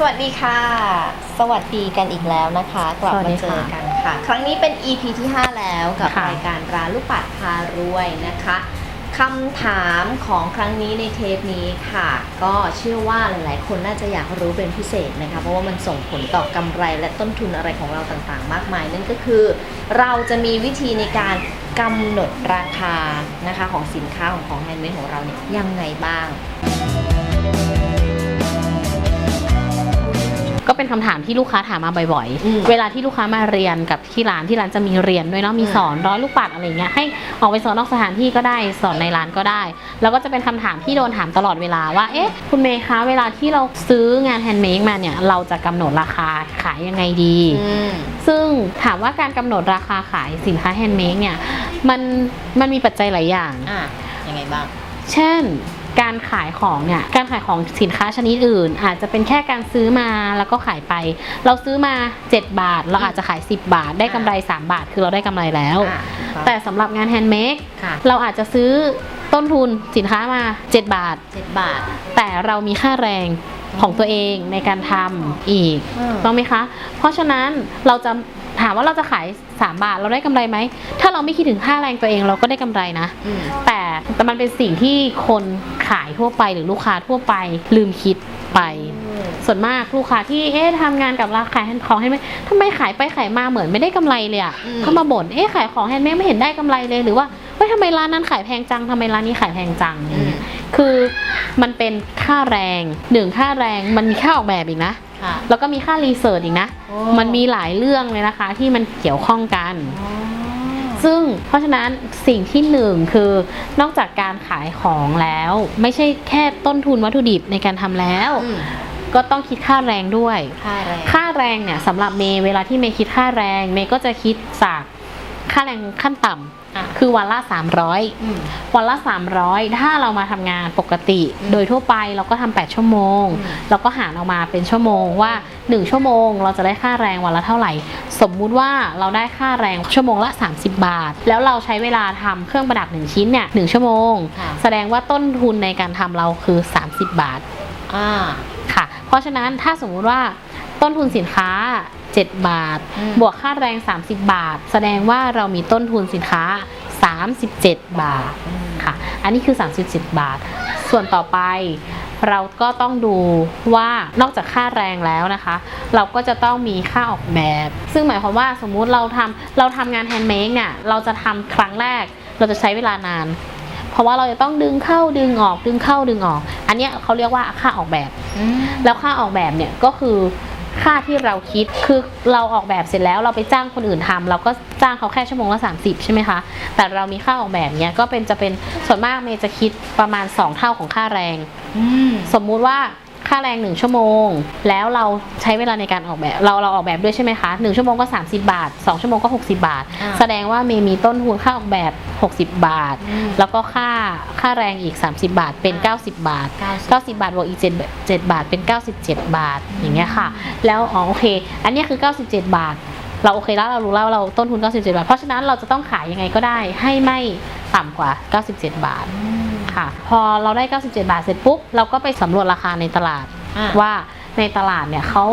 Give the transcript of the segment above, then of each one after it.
สวัสดีค่ะ สวัสดีกันอีกแล้วนะคะ กลับสวัสมาดีเจอค่ะกันค่ะ ครั้งนี้เป็น EP ที่ 5 แล้วกับค่ะรายการร้านลูกปัดพารวยนะคะคำถามของครั้งนี้ในเทปนี้ค่ะ ก็เชื่อว่าหลาย ๆ คนน่าจะอยากรู้เป็นพิเศษนะคะ เพราะว่ามันส่งผลต่อกำไรและต้นทุนอะไรของเราต่าง ๆ มากมาย นั่นก็คือ เราจะมีวิธีในการกำหนดราคานะคะของสินค้าของของแฮนด์เมดของเราเนี่ยยังไงบ้าง ก็เป็นคำถามที่ลูกค้าถามมาบ่อยอืม ๆ เวลาที่ลูกค้ามาเรียนกับที่ร้านที่ร้านจะมีเรียนด้วยเนาะมีอืมสอนร้อยลูกปัดอะไรเงี้ยให้ออกไปสอนนอกสถานที่ก็ได้สอนในร้านก็ได้ แล้วก็จะเป็นคำถามที่โดนถามตลอดเวลาว่าเอ๊ะคุณเมย์คะเวลาที่เราซื้องานแฮนด์เมดมาเนี่ยเราจะกำหนดราคาขายยังไงดีอืมซึ่งถามว่าการกำหนดราคาขายสินค้าแฮนด์เมดเนี่ยมันมันมีปัจจัยหลายอย่าง อะยังไงบ้าง เช่น การขายของเนี่ยการขายของสินค้าชนิดอื่น อาจจะเป็นแค่การซื้อมาแล้วก็ขายไป เราซื้อมา 7 บาท เราอาจจะขาย 10 บาท ได้กำไร 3 บาท คือเราได้กำไรแล้วอะแต่สำหรับงานแฮนด์เมดค่ะเราอาจจะซื้อต้นทุนสินค้ามา 7 บาทเจ็ดบาท แต่เรามีค่าแรงของตัวเองในการทำอีกอืมต้องไหมคะ เพราะฉะนั้นเราจะถามว่าเราจะขาย 3 บาทเราได้กำไรไหม ถ้าเราไม่คิดถึงค่าแรงตัวเองเราก็ได้กำไรนะอืมแต่ แต่มันเป็นสิ่งที่คนขายทั่วไปหรือลูกค้าทั่วไปลืมคิดไป ส่วนมากลูกค้าที่เอ๊ะทำงานกับร้านขายของแฮนด์เมดทำไมขายไปขายมาเหมือนไม่ได้กำไรเลยอะอืมเขามาบ่นเอ๊ะขายของแฮนด์เมดไม่เห็นได้กำไรเลยหรือว่าเฮ้ยทำไมร้านนั้นขายแพงจังทำไมร้านนี้ขายแพงจังอย่างเงี้ยคือมันเป็นค่าแรงหนึ่งค่าแรงมันมีค่าออกแบบอีกนะค่ะแล้วก็มีค่ารีเสิร์ชอีกนะโอ้มันมีหลายเรื่องเลยนะคะที่มันเกี่ยวข้องกันอ๋อ ซึ่งเพราะฉะนั้นสิ่งที่หนึ่งคือนอกจากการขายของแล้ว ไม่ใช่แค่ต้นทุนวัตถุดิบในการทำแล้วอืมก็ต้องคิดค่าแรงด้วย ค่าแรงค่าแรงเนี่ยสำหรับเมย์เวลาที่เมย์คิดค่าแรง เมย์ก็จะคิดจาก ค่าแรงขั้นต่ำอะคือวันละ 300อืมวันละ 300 ถ้าเรามาทำงานปกติอืมโดยทั่วไปเราก็ทำ8ชั่วโมงอืมเราก็หารออกมาเป็นชั่วโมงว่า 1 ชั่วโมง เราจะได้ค่าแรงวันละเท่าไหร่ สมมุติว่าเราได้ค่าแรงชั่วโมงละ 30 บาท แล้วเราใช้เวลาทำเครื่องประดับ 1 ชิ้นเนี่ยหชั่วโมงค่ะแสดงว่าต้นทุนในการทำเราคือ 30 บาทอ่าค่ะ เพราะฉะนั้นถ้าสมมุติว่าต้นทุนสินค้า 7 บาทอืมบวกค่าแรง 30 บาท แสดงว่าเรามีต้นทุนสินค้า 37 บาทอืมค่ะ อันนี้คือ 37 บาท ส่วนต่อไปเราก็ต้องดูว่านอกจากค่าแรงแล้วนะคะ เราก็จะต้องมีค่าออกแบบ ซึ่งหมายความว่าสมมุติเราทำเราทำงานแฮนด์เมดเนี่ยเราจะทำครั้งแรก เราจะใช้เวลานาน เพราะว่าเราจะต้องดึงเข้าดึงออกดึงเข้าดึงออก อันเนี้ยเขาเรียกว่าค่าออกแบบอืมแล้วค่าออกแบบเนี่ยก็คือ ค่าที่เราคิดคือเราออกแบบเสร็จแล้วเราไปจ้างคนอื่นทำเราก็จ้างเขาแค่ชั่วโมงละ 30 ใช่ไหมคะ แต่เรามีค่าออกแบบเนี่ยก็เป็นจะเป็นส่วนมากเมย์จะคิดประมาณ 2 เท่าของค่าแรงอืมสมมุติว่า ค่าแรง 1 ชั่วโมง แล้วเราใช้เวลาในการออกแบบ เราเราออกแบบด้วยใช่ไหมคะ1ชั่วโมงก็ 30 บาท 2 ชั่วโมงก็ 60 บาทอ่าแสดงว่าเมย์มีต้นทุนค่าออกแบบ 60 บาทอืมแล้วก็ค่าค่าแรงอีก 30 บาทเป็น 90 บาท90 90 บาทบวกอีก7 7บาทเป็น 97 บาทอย่างเงี้ยค่ะ แล้วอ๋อโอเค อันเนี้ยคือ 97 บาทเราโอเคแล้วเรารู้แล้วเราต้นทุน 97 บาท เพราะฉะนั้นเราจะต้องขายยังไงก็ได้ให้ไม่ต่ำกว่า 97 บาทอืม ค่ะ พอเราได้ 97 บาทเสร็จปุ๊บ เราก็ไปสำรวจราคาในตลาดอะว่าในตลาดเนี่ยเขา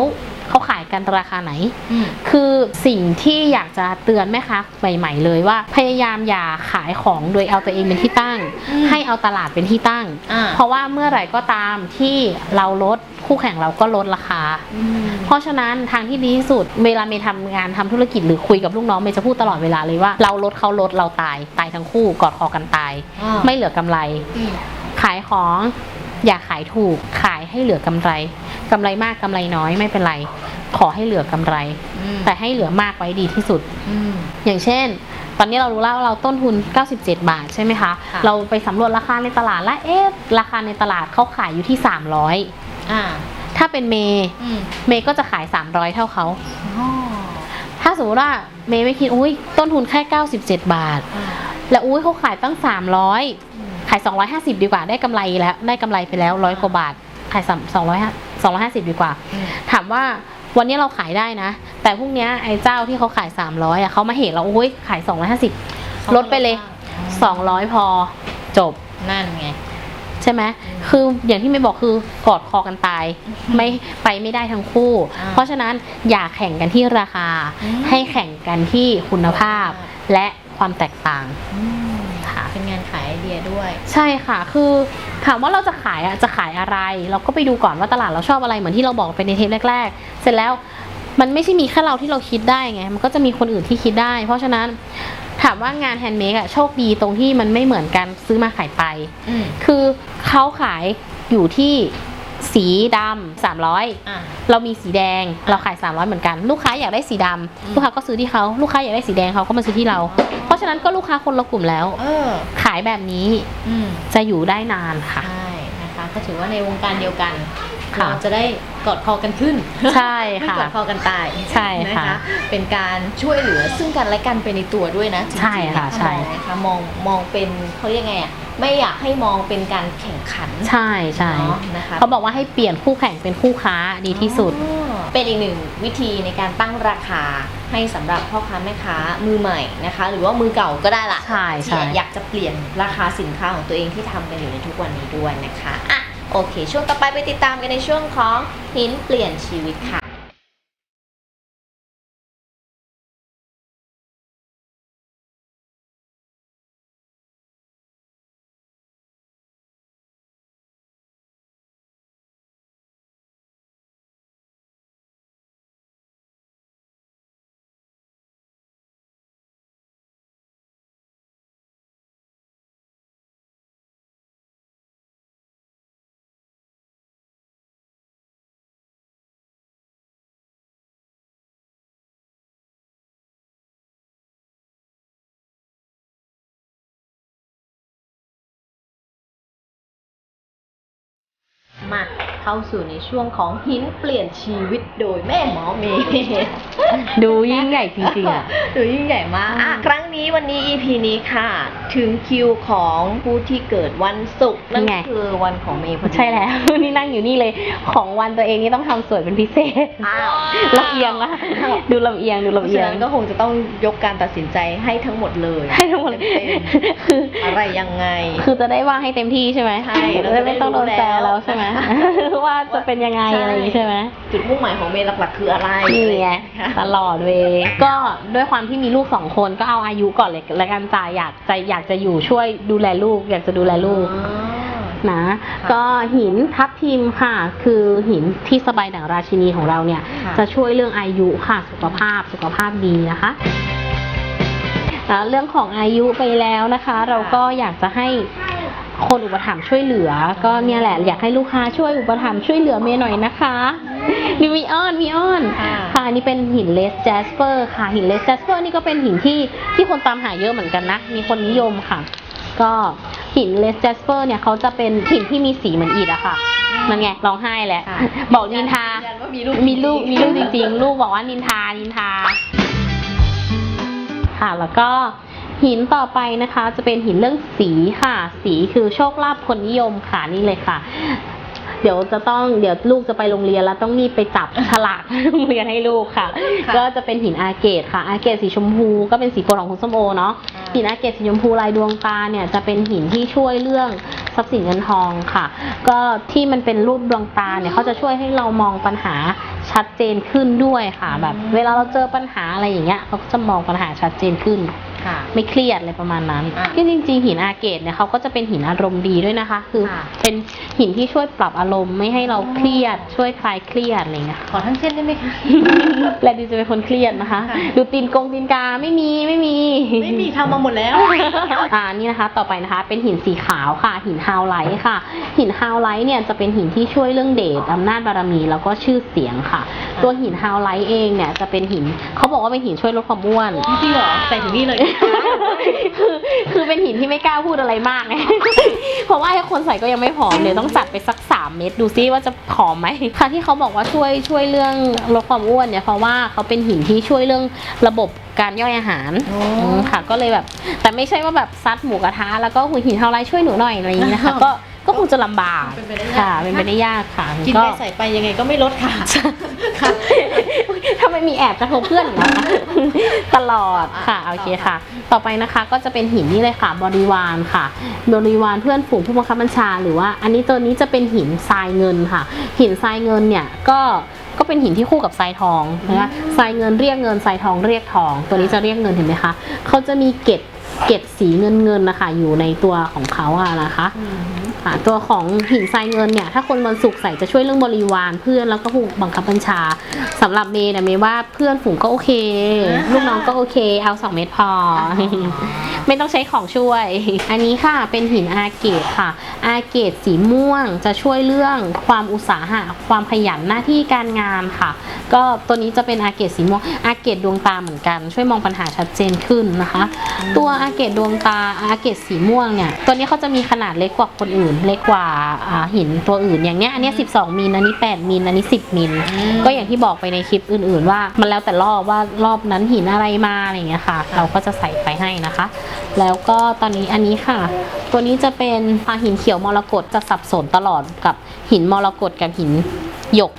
เขาขายกันราคาไหนอืมคือสิ่งที่อยากจะเตือนแม่ค้าใหม่ๆเลยว่า พยายามอย่าขายของโดยเอาตัวเองเป็นที่ตั้งอืมให้เอาตลาดเป็นที่ตั้งอ่าเพราะว่าเมื่อไหร่ก็ตามที่เราลดคู่แข่งเราก็ลดราคาอืมเพราะฉะนั้นทางที่ดีที่สุดเวลาเมย์ทำงานทำธุรกิจหรือคุยกับลูกน้องเมย์จะพูดตลอดเวลาเลยว่าเราลดเขาลดเราตายตายทั้งคู่กอดคอกันตายอ่าไม่เหลือกำไรอืมขายของ อย่าขายถูกขายให้เหลือกำไรกำไรมากกำไรน้อยไม่เป็นไร ขอให้เหลือกำไรอืมแต่ให้เหลือมากไว้ดีที่สุดอืมอย่างเช่น ตอนนี้เรารู้แล้วว่าเราต้นทุน 97 บาทใช่ไหมคะค่ะเราไปสำรวจราคาในตลาดแล้วเอ๊ะราคาในตลาดเขาขายอยู่ที่ 300อ่าถ้าเป็นเมย์อืมเมย์ก็จะขาย 300 เท่าเขาอ๋อถ้าสมมติว่าเมย์ไม่คิดอุ้ยต้นทุนแค่ 97 บาทอ่าแล้วอุ้ยเขาขายตั้ง 300 ขาย 250 ดีกว่าได้กำไรแล้วได้กำไรไปแล้วร้อยกว่าบาท ขาย200 250ดีกว่าอืมถามว่าวันนี้เราขายได้นะ แต่พรุ่งนี้ไอ้เจ้าที่เขาขาย 300อะเขามาเห็นเราอุ้ยขาย 250 ลดไปเลย 200 พอจบนั่นไงช่ไหมคืออย่างที่ไม่บอกคือกอดคอกันตาย ไม่ไปไม่ได้ทั้งคู่อ่าเพราะฉะนั้นอย่าแข่งกันที่ราคาอืมให้แข่งกันที่คุณภาพคุณภาพและความแตกต่าง ดียด้วย ใช่ค่ะ คือถามว่าเราจะขายอะจะขายอะไร เราก็ไปดูก่อนว่าตลาดเราชอบอะไรเหมือนที่เราบอกไปในเทปแรก ๆ เสร็จแล้วมันไม่ใช่มีแค่เราที่เราคิดได้ไง มันก็จะมีคนอื่นที่คิดได้ เพราะฉะนั้นถามว่างานแฮนด์เมดอะโชคดีตรงที่มันไม่เหมือนกันซื้อมาขายไปอืมคือเขาขายอยู่ที่ สีดำสามร้อยอะ เรามีสีแดงเราขาย 300 เหมือนกัน ลูกค้าอยากได้สีดำอืม ลูกค้าก็ซื้อที่เขาลูกค้าอยากได้สีแดงเขาก็มาซื้อที่เรา เพราะฉะนั้นก็ลูกค้าคนละกลุ่มแล้ว เออ ขายแบบนี้อืม จะอยู่ได้นานค่ะ ใช่นะคะก็ถือว่าในวงการเดียวกัน ค่ะ เราจะได้ กอดคอกันขึ้นใช่ไม่ค่ะกอดคอกันตายใช่นะค่ะคะเป็นการช่วยเหลือซึ่งกันและกันไปในตัวด้วยนะจริงๆใช่ค่ะถ้ามใช่องนะคะมองมองเป็นเขาเรียกไงอะไม่อยากให้มองเป็นการแข่งขันใช่ใช่เนาะนะคะเขาบอกว่าให้เปลี่ยนคู่แข่งเป็นคู่ค้าดีที่สุดอ๋อเป็นอีกหนึ่งวิธีในการตั้งราคาให้สำหรับพ่อค้าแม่ค้ามือใหม่นะคะ หรือว่ามือเก่าก็ได้ละใช่ใช่ที่อยากจะเปลี่ยนราคาสินค้าของตัวเองที่ทำกันอยู่ในทุกวันนี้ด้วยนะคะอะ โอเค ช่วงต่อไปไปติดตามกันในช่วงของหินเปลี่ยนชีวิตค่ะ มา เข้าสู่ในช่วงของหินเปลี่ยนชีวิตโดยแม่หมอเมย์ดูยิ่งใหญ่จริงๆอะดูยิ่งใหญ่มากอะอืมครั้งนี้วันนี้ EP นี้ค่ะ ถึงคิวของผู้ที่เกิดวันศุกร์นั่นคือวันของเมย์พอดีใช่แล้วนี่นั่งอยู่นี่เลยของวันตัวเองนี่ต้องทำสวยเป็นพิเศษอ้าวลำเอียงละดูลำเอียงดูเพลำราะเอียฉะงนั้นก็คงจะต้องยกการตัดสินใจให้ทั้งหมดเลยให้ทั้งหมดเต็มคือๆอะไรยังไง คือจะได้ว่าให้เต็มที่ใช่ไหมใช่จะได้ไม่ต้องโดนแซวเราจะได้รู้แล้วแล้วใช่ไหมว่าจะเป็นยังไงใช่อะไรอย่างงี้ใช่ไหมจุดมุ่งหมายของเมย์หลักๆ คืออะไรนี่ไงค่ะตลอดเวย์ก็ด้วยความที่มีลูกสองคนก็เอาอายุก่อนเลยแล้วกันจ่ายอยากจะอยากจะอยู่ช่วยดูแลลูก อยากจะดูแลลูกอ๋อนะค่ะก็หินทับทิมค่ะ คือหินที่สบายดั่งราชินีของเราเนี่ยค่ะจะช่วยเรื่องอายุค่ะสุขภาพสุขภาพดีนะคะแล้วเรื่องของอายุไปแล้วนะคะ เราก็อยากจะให้ คนอุปถัมภ์ช่วยเหลือ ก็เนี่ยแหละอยากให้ลูกค้าช่วยอุปถัมภ์ช่วยเหลือเมย์หน่อยนะคะนี่มีอ้อนมีอ้อนค่ะค่ะอันนี้เป็นหินเลสแจสเปอร์ค่ะหินเลสแจสเปอร์นี่ก็เป็นหินที่ที่คนตามหาเยอะเหมือนกันนะ มีคนนิยมค่ะ ก็หินเลสแจสเปอร์เนี่ยเขาจะเป็นหินที่มีสีเหมือนอิฐอะค่ะนั่นไงร้องไห้แหละค่ะบอกนินทายืนยันว่ามีลูกมีลูกมีลูกจริงๆ ลูกบอกว่านินทานินทาค่ะแล้วก็ หินต่อไปนะคะจะเป็นหินเรื่องสีค่ะ สีคือโชคลาภคนนิยมค่ะนี่เลยค่ะ เดี๋ยวจะต้องเดี๋ยวลูกจะไปโรงเรียนแล้วต้องรีบไปจับฉลากโรงเรียนให้ลูกค่ะ ค่ะก็จะเป็นหินอาเกตค่ะ อาเกตสีชมพูก็เป็นสีโปรดของคุณส้มโอเนาะอ่า หินอาเกตสีชมพูลายดวงตาเนี่ยจะเป็นหินที่ช่วยเรื่องทรัพย์สินเงินทองค่ะ ก็ที่มันเป็นรูปดวงตาเนี่ยเขาจะช่วยให้เรามองปัญหาชัดเจนขึ้นด้วยค่ะ แบบ เวลาเราเจอปัญหาอะไรอย่างเงี้ยเขาก็จะมองปัญหาชัดเจนขึ้น ค่ะไม่เครียดอะไรประมาณนั้นอะที่จริง ๆ หินอาเกตเนี่ยเขาก็จะเป็นหินอารมณ์ดีด้วยนะคะ คือค่ะ เป็นหินที่ช่วยปรับอารมณ์ไม่ให้เราเครียด ช่วยคลายเครียดอะไรเงี้ยขอทั้งเส้นได้ไหมคะ และดิวจะเป็นคนเครียดนะคะ ค่ะ ดูตีนกงตีนกาไม่มีไม่มี ไม่มีทำมาหมดแล้ว อ่านี่นะคะ ต่อไปนะคะ เป็นหินสีขาวค่ะ หินฮาวไลท์ค่ะ หินฮาวไลท์เนี่ยจะเป็นหินที่ช่วยเรื่องเดชอำนาจบารมี แล้วก็ชื่อเสียงค่ะ ตัวหินฮาวไลท์เองเนี่ยจะเป็นหินเขาบอกว่าเป็นหินช่วยลดความอ้วน จริงเหรอใส่ถึงนี่เลยคือคือเป็นหินที่ไม่กล้าพูดอะไรมากไงเพราะว่าให้คนใส่ก็ยังไม่ผอมเลยต้องจัดไปสัก 3 เม็ดดูซิว่าจะผอมไหมค่ะที่เขาบอกว่าช่วยช่วยเรื่องลดความอ้วนเนี่ยเพราะว่าเขาเป็นหินที่ช่วยเรื่องระบบการย่อยอาหารโอ้มค่ะก็เลยแบบ แต่ไม่ใช่ว่าแบบซัดหมูกระทะแล้วก็หุยหินเท่าไรช่วยหนูหน่อยอะไรอย่างนี้นะคะก็ ก็คงจะลำบากเป็นไปได้ยาก ค่ะเป็นไปได้ยากค่ะกินก็ไปใส่ไปยังไงก็ไม่ลดค่ะ ค่ะทำไมมีแอบกระทบเพื่อนอีกแล้วคะตลอดค่ะอะโอเคค่ะ ต่อไปนะคะก็จะเป็นหินนี่เลยค่ะ บริวารค่ะ บริวารเพื่อนฝูงผู้บังคับบัญชา หรือว่า อันนี้ตัวนี้จะเป็นหินทรายเงินค่ะ หินทรายเงินเนี่ยก็ก็เป็นหินที่คู่กับทรายทองนะคะทรายเงินเรียกเงินทรายทองเรียกทอง ตัวนี้จะเรียกเงินเห็นไหมคะเขาจะมีเกล็ดเกล็ดสีเงินเงินๆนะคะอยู่ในตัวของเขาอะนะคะ ค่ะ ตัวของหินทรายเงินเนี่ยถ้าคนวันศุกร์ใส่จะช่วยเรื่องบริวารเพื่อนแล้วก็ผู้บังคับบัญชาสำหรับเมย์เนี่ยเมย์ว่าเพื่อนฝูงก็โอเคอ่าฮะลูกน้องก็โอเค เอาสองเม็ดพอ ไม่ต้องใช้ของช่วย อันนี้ค่ะเป็นหินอาเกตค่ะ อาเกตสีม่วงจะช่วยเรื่องความอุตสาหะความขยันหน้าที่การงานค่ะ ก็ตัวนี้จะเป็นอาเกตสีม่วงอาเกตดวงตาเหมือนกัน ช่วยมองปัญหาชัดเจนขึ้นนะคะ ตัวอาเกตดวงตาอาเกตสีม่วงเนี่ยตัวนี้เขาจะมีขนาดเล็กกว่าคนอื่นเล็กกว่าอ่าหินตัวอื่นอย่างเงี้ยอันเนี้ย12 มิลอันนี้ 8 มิลอันนี้ 10 มิลก็อย่างที่บอกไปในคลิปอื่น ๆ ว่ามันแล้วแต่รอบว่ารอบนั้นหินอะไรมาอะไรอย่างเงี้ยค่ะ เราก็จะใส่ไปให้นะคะ แล้วก็ตอนนี้อันนี้ค่ะ ตัวนี้จะเป็นพาหินเขียวมรกตจะสับสนตลอดกับหินมรกตกับหิน หยก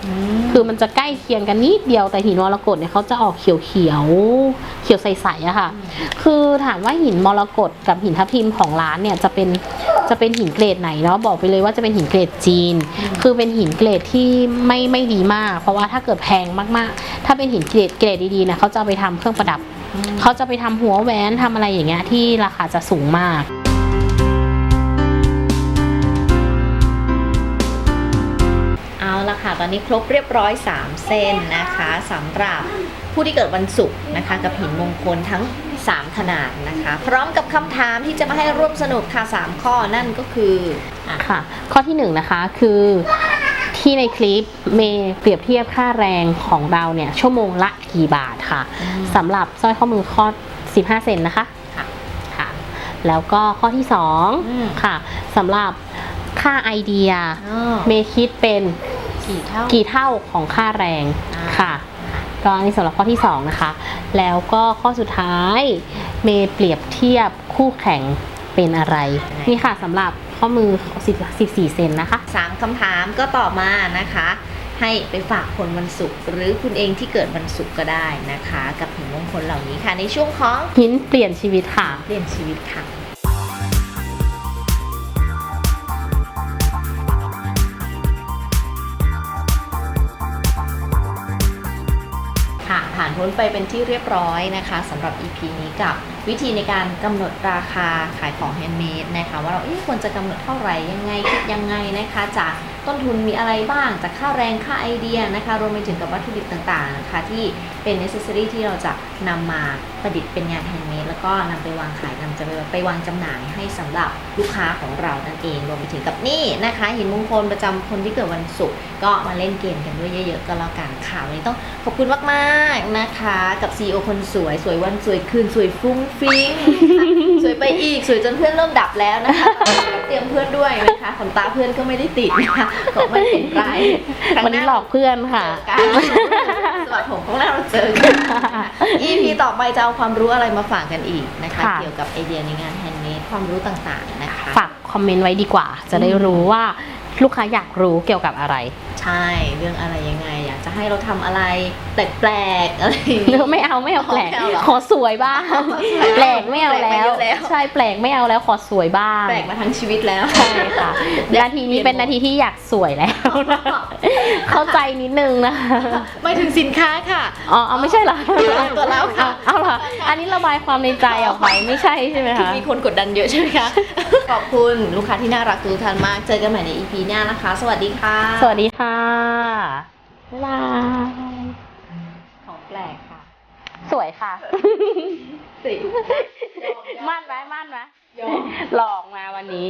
คือมันจะใกล้เคียงกันนิดเดียวแต่หินมรกตเนี่ยเขาจะออกเขียวเขียวๆเขียวใสๆอะค่ะ คือถามว่าหินมรกตกับหินทับทิมของร้านเนี่ยจะเป็นจะเป็นหินเกรดไหนเนาะบอกไปเลยว่าจะเป็นหินเกรดจีน คือเป็นหินเกรดที่ไม่ไม่ดีมาก เพราะว่าถ้าเกิดแพงมากๆ ถ้าเป็นหินเกรดเกรดดีๆเนี่ยเขาจะเอาไปทำเครื่องประดับ เขาจะไปทำหัวแหวนทำอะไรอย่างเงี้ยที่ราคาจะสูงมาก ตอนนี้ครบเรียบร้อย 3 เส้นนะคะสำหรับผู้ที่เกิดวันศุกร์นะคะ กับหินมงคลทั้ง 3 ขนาดนะคะ พร้อมกับคำถามที่จะมาให้ร่วมสนุกค่ะ 3 ข้อนั่นก็คืออะค่ะ ข้อที่หนึ่งนะคะคือที่ในคลิปเมย์เปรียบเทียบค่าแรงของเราเนี่ยชั่วโมงละกี่บาทค่ะอืมสำหรับสร้อยข้อมือข้อ 15 เซนนะคะค่ะค่ะแล้วก็ข้อที่สองอืมค่ะสำหรับค่าไอเดียอ๋อเมย์คิดเป็น กี่เท่ากี่เท่าของค่าแรงอ่าค่ะก็อันนี้สำหรับข้อที่สองนะคะ แล้วก็ข้อสุดท้ายเมย์เปรียบเทียบคู่แข่งเป็นอะไร นี่ค่ะสำหรับข้อมือ 14 เซนนะคะสามคำถามก็ตอบมานะคะ ให้ไปฝากคนวันศุกร์หรือคุณเองที่เกิดวันศุกร์ก็ได้นะคะ กับหินมงคลเหล่านี้ค่ะ ในช่วงของหินเปลี่ยนชีวิตค่ะ เปลี่ยนชีวิตค่ะ พ้นไปเป็นที่เรียบร้อยนะคะสำหรับ EP นี้กับวิธีในการกำหนดราคาขายของแฮนด์เมดนะคะว่าเราเควรจะกำหนดเท่าไหร่ยังไงคิดยังไงนะคะจากต้นทุนมีอะไรบ้างจากค่าแรงค่าไอเดียนะคะรวมไปถึงกับวัตถุดิบต่างๆนะคะที่เป็น necessary ที่เราจะนำมา ประดิษฐ์เป็นงานแฮนด์เมดแล้วก็นำไปวางขายนำจะไปไปวางจำหน่ายให้สำหรับลูกค้าของเรานั่นเองรวมไปถึงกับนี่นะคะ หินมงคลประจำคนที่เกิดวันศุกร์ก็มาเล่นเกมกันด้วยเยอะๆก็แล้วกันค่ะวันนี้ต้องขอบคุณมากๆนะคะ กับ CEO คนสวยสวยวันสวยคืนสวยฟุ้งฟิ้งนะคะสวยไปอีกสวยจนเพื่อนเริ่มดับแล้วนะคะเตรียมเพื่อนด้วยนะคะขนตาเพื่อนก็ไม่ได้ติดนะคะก็ไม่เป็นไรครั้งวันนี้หลอกเพื่อนค่ะเจอกันสวัสดีผมข้างหน้าเราเจอกันนะคะ EP ต่อไปจะเอาความรู้อะไรมาฝากกันอีกนะคะ ค่ะ เกี่ยวกับไอเดียในงานแฮนด์เมดความรู้ต่างๆนะคะ ฝากคอมเมนต์ไว้ดีกว่า จะได้รู้ว่าลูกค้าอยากรู้เกี่ยวกับอะไร ใช่เรื่องอะไรยังไง อยากจะให้เราทำอะไรแปลกๆอะไรอย่างงี้เนื้อไม่เอาไม่เอาแปลก ไม่เอาเหรอขอสวยบ้าง แปลกไม่เอาแล้วแปลกมาเยอะแล้ว ใช่แปลกไม่เอาแล้วขอสวยบ้างแปลกมาทั้งชีวิตแล้ว ใช่ค่ะนาทีนี้เป็นนาทีที่อยากสวยแล้วนะเข้าใจนิดนึงนะคะไม่ถึงสินค้าค่ะ อ๋อเอาไม่ใช่เหรอตัวเราค่ะ เอาเอาเหรออันนี้ระบายความในใจออกไปไม่ใช่ใช่ไหมคือคะมีคนกดดันเยอะใช่ไหมคะ ขอบคุณลูกค้าที่น่ารักทุกท่านมาก เจอกันใหม่ใน EP หน้านะคะ สวัสดีค่ะ สวัสดีค่ะบ๊ายบายของแปลกค่ะ สวยค่ะ สิมั่นไหมมั่นไหมหลอกมาวันนี้